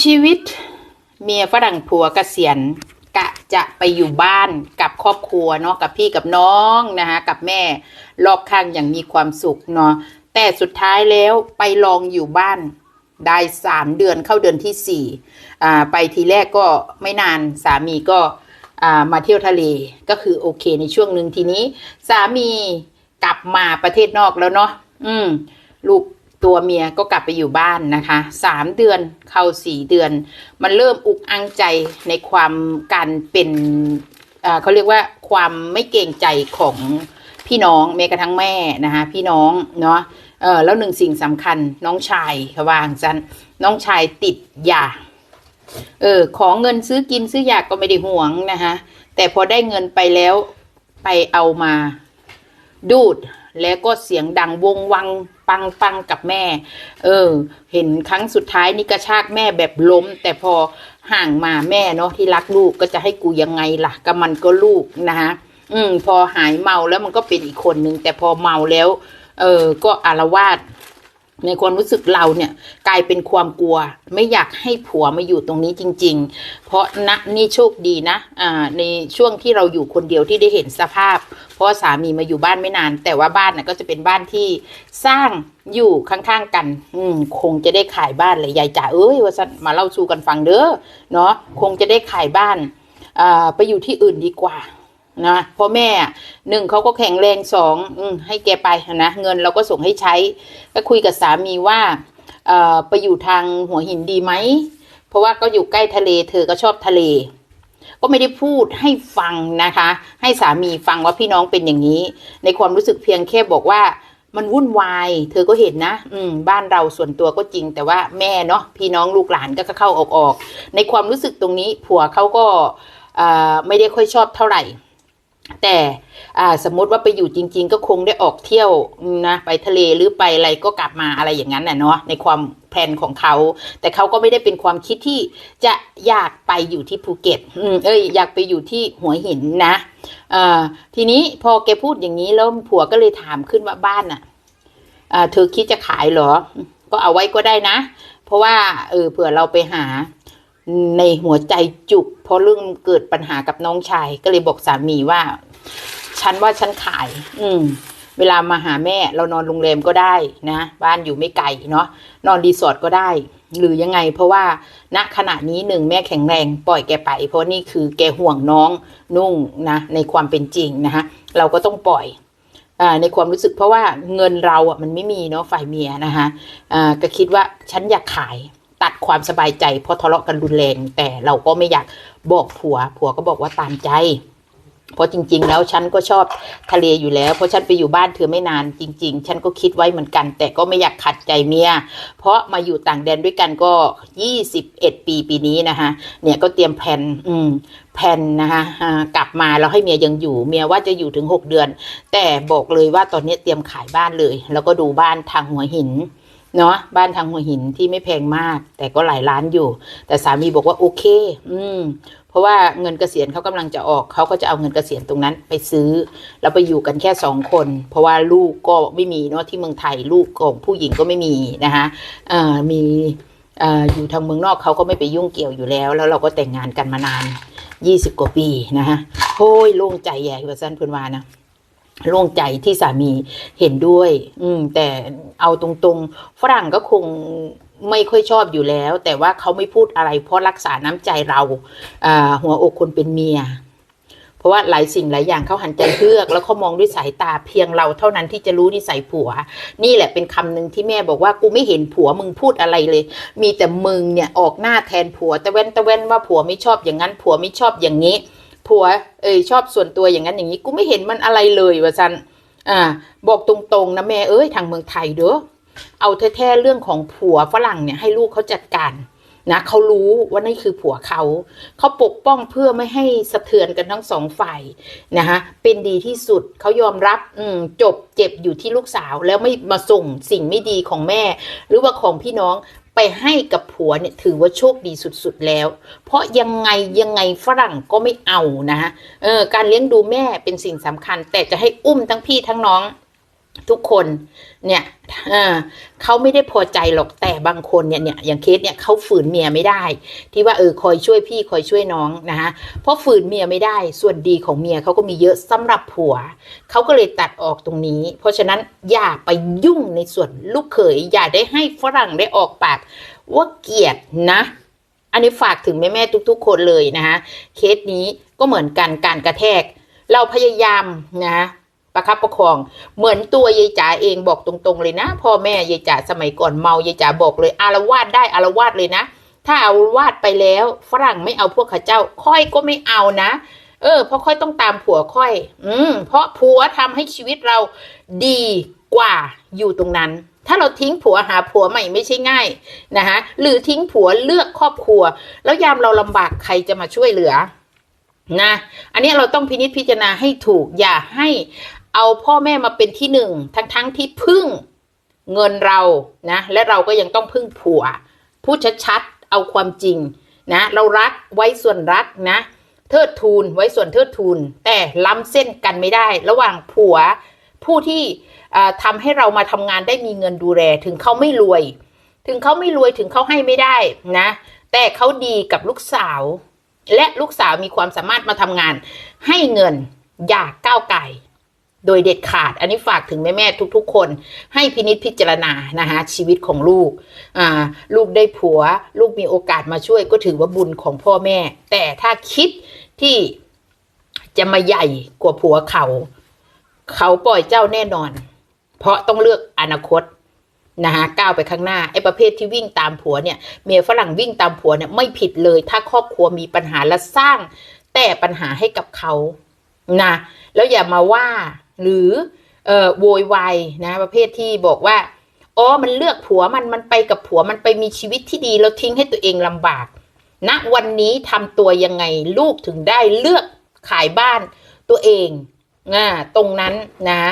ชีวิตเมียฝรั่งผัวเกษียณกะจะไปอยู่บ้านกับครอบครัวเนาะกับพี่กับน้องนะคะกับแม่รอบข้างอย่างมีความสุขเนาะแต่สุดท้ายแล้วไปลองอยู่บ้านได้สามเดือนเข้าเดือนที่สี่อ่าไปทีแรกก็ไม่นานสามีก็อ่ามาเที่ยวทะเลก็คือโอเคในช่วงหนึ่งทีนี้ สามีกลับมาประเทศนอกแล้วเนาะอืมลูก ตัวเมียก็กลับไปอยู่บ้านนะคะสามเดือนเข้าสี่เดือน มันเริ่มอุกอังใจในความการเป็นเขาเรียกว่าความไม่เกรงใจของพี่น้องแม้กระทั่งแม่นะคะพี่น้องเนาะเออแล้วหนึ่งสิ่งสำคัญน้องชายเขาวางจันน้องชายติดยาเออขอเงินซื้อกินซื้อยาก็ไม่ได้ห่วงนะคะแต่พอได้เงินไปแล้วไปเอามาดูด แล้วก็เสียงดังวงวังปังปังกับแม่ เออ เห็นครั้งสุดท้ายนี่กระชากแม่แบบล้ม แต่พอห่างมาแม่เนาะที่รักลูกก็จะให้กูยังไงล่ะก็มันก็ลูกนะคะอืม พอหายเมาแล้วมันก็เป็นอีกคนนึงแต่พอเมาแล้ว เออก็อารวาส ในความรู้สึกเราเนี่ยกลายเป็นความกลัว ไม่อยากให้ผัวมาอยู่ตรงนี้จริง ๆ เพราะณนี่โชคดีนะอ่าในช่วงที่เราอยู่คนเดียวที่ได้เห็นสภาพ เพราะสามีมาอยู่บ้านไม่นาน แต่ว่าบ้านน่ะก็จะเป็นบ้านที่สร้างอยู่ข้างๆกัน อืมคงจะได้ขายบ้านเลยยายจ๋าเอ้ยว่าสันมาเล่าสู่กันฟังเด้อเนาะคงจะได้ขายบ้านอ่าไปอยู่ที่อื่นดีกว่า นะเพราะแม่หนึ่งเขาก็แข็งแรงสองอให้แกไปนะเงินเราก็ส่งให้ใช้ ก็คุยกับสามีว่าไปอยู่ทางหัวหินดีไหม เพราะว่าก็อยู่ใกล้ทะเลเธอก็ชอบทะเล ก็ไม่ได้พูดให้ฟังนะคะ ให้สามีฟังว่าพี่น้องเป็นอย่างนี้ ในความรู้สึกเพียงแค่บอกว่ามันวุ่นวาย เธอก็เห็นนะ อืม บ้านเราส่วนตัวก็จริง แต่ว่าแม่เนาะ พี่น้องลูกหลานก็เข้าออกออก ในความรู้สึกตรงนี้ ผัวเขาก็ไม่ได้ค่อยชอบเท่าไหร่ แต่สมมติว่าไปอยู่จริง ๆ ก็คงได้ออกเที่ยวนะไปทะเลหรือไปอะไรก็กลับมาอะไรอย่างนั้นน่ะเนาะในความแพลนของเขา แต่เขาก็ไม่ได้เป็นความคิดที่จะอยากไปอยู่ที่ภูเก็ตเอ้ยอยากไปอยู่ที่หัวหินนะทีนี้พอแกพูดอย่างนี้แล้วผัวก็เลยถามขึ้นว่าบ้านน่ะอ่าเธอคิดจะขายเหรอ ก็เอาไว้ก็ได้นะ เพราะว่าเออเผื่อเราไปหา ในหัวใจจุก เพราะเรื่องเกิดปัญหากับน้องชาย ก็เลยบอกสามีว่า ฉันว่าฉันขาย อืม เวลามาหาแม่ เรานอนโรงแรมก็ได้นะบ้านอยู่ไม่ไกลเนาะนอนรีสอร์ทก็ได้ หรือยังไง เพราะว่าณขณะนี้หนึ่งแม่แข็งแรงปล่อยแกไป เพราะนี่คือแกห่วงน้องนุ่งนะในความเป็นจริงนะคะเราก็ต้องปล่อยในความรู้สึกเพราะว่าเงินเราอะมันไม่มีเนาะฝ่ายเมียนะคะอ่าก็คิดว่าฉันอยากขาย ตัดความสบายใจเพราะทะเลาะกันรุนแรง แต่เราก็ไม่อยากบอกผัว ผัวก็บอกว่าตามใจ เพราะจริง ๆ แล้วฉันก็ชอบทะเลอยู่แล้ว เพราะฉันไปอยู่บ้านเธอไม่นานจริง ๆ ฉันก็คิดไว้เหมือนกัน แต่ก็ไม่อยากขัดใจเมียเพราะมาอยู่ต่างแดนด้วยกันก็ยี่สิบเอ็ดปีปีนี้นะคะเนี่ยก็เตรียมแผนอืมแผ่นนะคะกลับมาแล้วให้เมียยังอยู่ เมียว่าจะอยู่ถึงหกเดือน แต่บอกเลยว่าตอนนี้เตรียมขายบ้านเลย แล้วก็ดูบ้านทางหัวหิน เนาะบ้านทางหัวหินที่ไม่แพงมาก แต่ก็หลายล้านอยู่ แต่สามีบอกว่าโอเค อืม เพราะว่าเงินเกษียณเขากำลังจะออกเขาก็จะเอาเงินเกษียณตรงนั้นไปซื้อ แล้วไปอยู่กันแค่สองคน เพราะว่าลูกก็ไม่มีเนาะที่เมืองไทยลูกของผู้หญิงก็ไม่มีนะคะเอ่อมีเอ่ออยู่ทางเมืองนอกเขาก็ไม่ไปยุ่งเกี่ยวอยู่แล้ว แล้วเราก็แต่งงานกันมานานยี่สิบกว่าปีนะคะโอ้ยโล่งใจใหญ่ว่าสั้นเพื่อนวานะ โล่งใจที่สามีเห็นด้วย อืม แต่เอาตรงๆ ฝรั่งก็คงไม่ค่อยชอบอยู่แล้ว แต่ว่าเขาไม่พูดอะไร เพราะรักษาน้ำใจเราอหัวอกคนเป็นเมีย เพราะว่าหลายสิ่งหลายอย่างเขาหันใจเฮือก แล้วเขามองด้วยสายตาเพียงเราเท่านั้นที่จะรู้นิสัยผัว นี่แหละเป็นคำหนึ่งที่แม่บอกว่ากูไม่เห็นผัวมึงพูดอะไรเลย มีแต่มึงเนี่ยออกหน้าแทนผัว แต่เว้นแต่เว้นว่าผัวไม่ชอบอย่างนั้นผัวไม่ชอบอย่างนี้ ผัวเอยชอบส่วนตัวอย่างนั้นอย่างนี้กูไม่เห็นมันอะไรเลยว่าซันอ่าบอกตรงๆนะแม่เอ้ยทางเมืองไทยเด้อเอาแท้ๆเรื่องของผัวฝรั่งเนี่ยให้ลูกเขาจัดการนะเขารู้ว่านี่คือผัวเขา เขาปกป้องเพื่อไม่ให้สะเทือนกันทั้งสองฝ่ายนะคะเป็นดีที่สุดเขายอมรับอืจบเจ็บอยู่ที่ลูกสาวแล้วไม่มาส่งสิ่งไม่ดีของแม่ หรือว่าของพี่น้อง ไปให้กับผัวเนี่ยถือว่าโชคดีสุดๆแล้ว เพราะยังไงยังไงฝรั่งก็ไม่เอานะฮะเออการเลี้ยงดูแม่เป็นสิ่งสำคัญ แต่จะให้อุ้มทั้งพี่ทั้งน้อง ทุกคนเนี่ยเขาไม่ได้พอใจหรอกแต่บางคนเนี่ยเนี่ยอย่างเคสเนี่ยเขาฝืนเมียไม่ได้ ที่ว่าเออคอยช่วยพี่คอยช่วยน้องนะคะเพราะฝืนเมียไม่ได้ส่วนดีของเมียเขาก็มีเยอะสำหรับผัวเขาก็เลยตัดออกตรงนี้ เพราะฉะนั้นอย่าไปยุ่งในส่วนลูกเขยอย่าได้ให้ฝรั่งได้ออกปากว่าเกลียดนะ อันนี้ฝากถึงแม่ๆทุก ๆ คนเลยนะคะเคสนี้ก็เหมือนกันการกระแทก เราพยายามนะ ประคับประคอง เหมือนตัวยายจ๋าเองบอกตรงๆเลยนะ พ่อแม่ยายจ๋าสมัยก่อนเมายายจ๋าบอกเลยอารวาสได้อารวาสเลยนะ ถ้าอารวาสไปแล้ว ฝรั่งไม่เอาพวกข้าเจ้า ค่อยก็ไม่เอานะ เออเพราะค่อยต้องตามผัวค่อย อืมเพราะผัวทำให้ชีวิตเราดีกว่าอยู่ตรงนั้นถ้าเราทิ้งผัวหาผัวใหม่ไม่ใช่ง่ายนะคะหรือทิ้งผัวเลือกครอบครัว แล้วยามเราลำบากใครจะมาช่วยเหลือนะ อันนี้เราต้องพินิจพิจารณาให้ถูกอย่าให้ เอาพ่อแม่มาเป็นที่หนึ่งทั้งทั้งๆที่พึ่งเงินเรานะและเราก็ยังต้องพึ่งผัว พูดชัดๆเอาความจริงนะเรารักไว้ส่วนรักนะ เทิดทูนไว้ส่วนเทิดทูน แต่ล้ำเส้นกันไม่ได้ ระหว่างผัวผู้ที่อ่าทำให้เรามาทำงานได้มีเงินดูแลถึงเขาไม่รวย ถึงเขาไม่รวยถึงเขาให้ไม่ได้นะ แต่เขาดีกับลูกสาว และลูกสาวมีความสามารถมาทำงาน ให้เงินอย่าก้าวไก่ โดยเด็ดขาด อันนี้ฝากถึงแม่ๆทุก ๆ คน ให้พินิจพิจารณานะคะชีวิตของลูก ลูกได้ผัว ลูกมีโอกาสมาช่วยก็ถือว่าบุญของพ่อแม่ แต่ถ้าคิดที่จะมาใหญ่กว่าผัวเขา เขาปล่อยเจ้าแน่นอน เพราะต้องเลือกอนาคตนะคะก้าวไปข้างหน้าไอ้ประเภทที่วิ่งตามผัวเนี่ยเมียฝรั่งวิ่งตามผัวเนี่ยไม่ผิดเลย ถ้าครอบครัวมีปัญหาและสร้างแต่ปัญหาให้กับเขานะแล้วอย่ามาว่า หรือเอ่อโวยวายนะประเภทที่บอกว่าอ๋อมันเลือกผัวมันมันไปกับผัวมันไปมีชีวิตที่ดีแล้วทิ้งให้ตัวเองลำบากณวันนี้ทำตัวยังไงลูกถึงได้เลือกขายบ้านตัวเองอ่าตรงนั้นนะ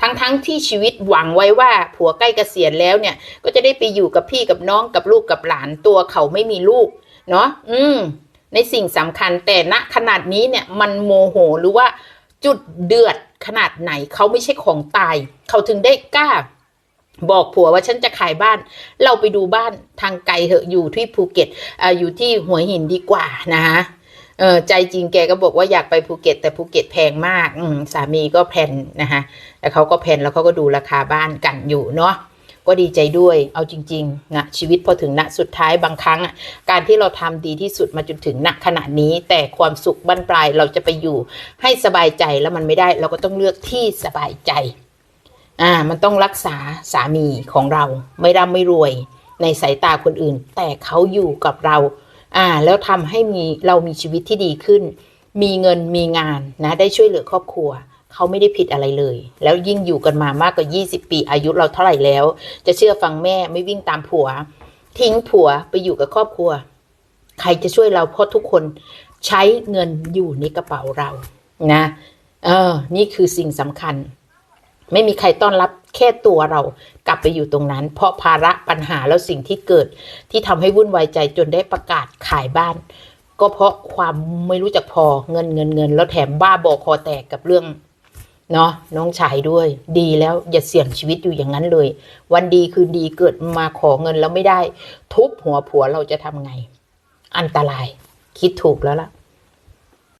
ทั้งทั้งที่ชีวิตหวังไว้ว่าผัวใกล้เกษียณแล้วเนี่ย ก็จะได้ไปอยู่กับพี่กับน้องกับลูกกับหลานตัวเขาไม่มีลูก เนาะอืม ในสิ่งสำคัญแต่ณขนาดนี้เนี่ยมันโมโหหรือว่าจุดเดือด ขนาดไหนเขาไม่ใช่ของตาย เขาถึงได้กล้า บอกผัวว่าฉันจะขายบ้าน เราไปดูบ้านทางไกลเหอะอยู่ที่ภูเก็ตอ่าอยู่ที่หัวหินดีกว่านะคะเออใจจริงแกก็บอกว่าอยากไปภูเก็ต แต่ภูเก็ตแพงมาก อืสามีก็แพนนะคะแล้วเขาก็แพนแล้วเขาก็ดูราคาบ้านกันอยู่เนาะ ก็ดีใจด้วย เอาจริงๆนะชีวิตพอถึงณสุดท้ายบางครั้งอะการที่เราทำดีที่สุดมาจนถึงณขณะนี้ แต่ความสุขบั้นปลายเราจะไปอยู่ให้สบายใจแล้วมันไม่ได้ เราก็ต้องเลือกที่สบายใจอ่ามันต้องรักษาสามีของเรา ไม่ร่ำไม่รวยในสายตาคนอื่น แต่เขาอยู่กับเราอ่าแล้วทำให้มีเรามีชีวิตที่ดีขึ้น มีเงินมีงานนะได้ช่วยเหลือครอบครัว เขาไม่ได้ผิดอะไรเลย แล้วยิ่งอยู่กันมามากกว่า 20 ปีอายุเราเท่าไหร่แล้ว จะเชื่อฟังแม่ไม่วิ่งตามผัว ทิ้งผัวไปอยู่กับครอบครัว ใครจะช่วยเราเพราะทุกคนใช้เงินอยู่ในกระเป๋าเรานะเออนี่คือสิ่งสำคัญ ไม่มีใครต้อนรับแค่ตัวเรากลับไปอยู่ตรงนั้น เพราะภาระปัญหาแล้วสิ่งที่เกิด ที่ทำให้วุ่นวายใจจนได้ประกาศขายบ้าน ก็เพราะความไม่รู้จักพอเงินเงินเงินแล้วแถมบ้าบอคอแตกกับเรื่อง เนาะน้องชายด้วย ดีแล้วอย่าเสี่ยงชีวิตอยู่อย่างนั้นเลย วันดีคืนดีเกิดมาขอเงินแล้วไม่ได้ ทุบหัวผัวเราจะทำไง อันตราย คิดถูกแล้วล่ะ